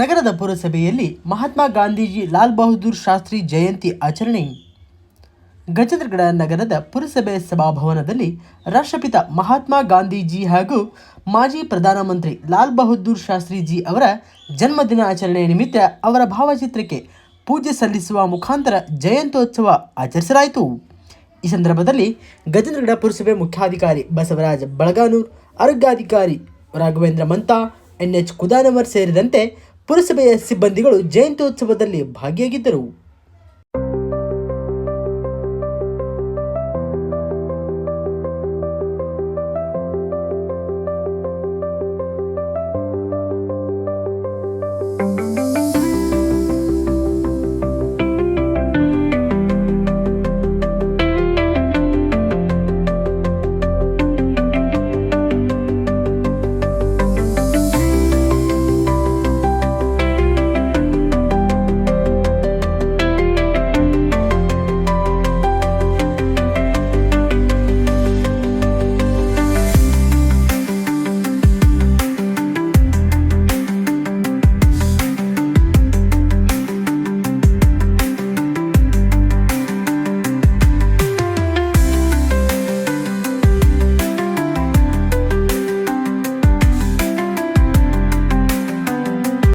ನಗರದ ಪುರಸಭೆಯಲ್ಲಿ ಮಹಾತ್ಮ ಗಾಂಧೀಜಿ ಲಾಲ್ ಬಹದ್ದೂರ್ ಶಾಸ್ತ್ರಿ ಜಯಂತಿ ಆಚರಣೆ. ಗಜೇಂದ್ರಗಡ ನಗರದ ಪುರಸಭೆ ಸಭಾಭವನದಲ್ಲಿ ರಾಷ್ಟ್ರಪಿತ ಮಹಾತ್ಮ ಗಾಂಧೀಜಿ ಹಾಗೂ ಮಾಜಿ ಪ್ರಧಾನಮಂತ್ರಿ ಲಾಲ್ ಬಹದ್ದೂರ್ ಶಾಸ್ತ್ರಿಜಿ ಅವರ ಜನ್ಮದಿನ ಆಚರಣೆ ನಿಮಿತ್ತ ಅವರ ಭಾವಚಿತ್ರಕ್ಕೆ ಪೂಜೆ ಸಲ್ಲಿಸುವ ಮುಖಾಂತರ ಜಯಂತ್ಯೋತ್ಸವ ಆಚರಿಸಲಾಯಿತು. ಈ ಸಂದರ್ಭದಲ್ಲಿ ಗಜೇಂದ್ರಗಡ ಪುರಸಭೆ ಮುಖ್ಯಾಧಿಕಾರಿ ಬಸವರಾಜ ಬಳಗಾನೂರ್, ಆರೋಗ್ಯಾಧಿಕಾರಿ ರಾಘವೇಂದ್ರ ಮಂತಾ, ಎನ್ ಎಚ್ ಕುದಾನವರ್ ಸೇರಿದಂತೆ ಪುರಸಭೆಯ ಸಿಬ್ಬಂದಿಗಳು ಜಯಂತ್ಯೋತ್ಸವದಲ್ಲಿ ಭಾಗಿಯಾಗಿದ್ದರು.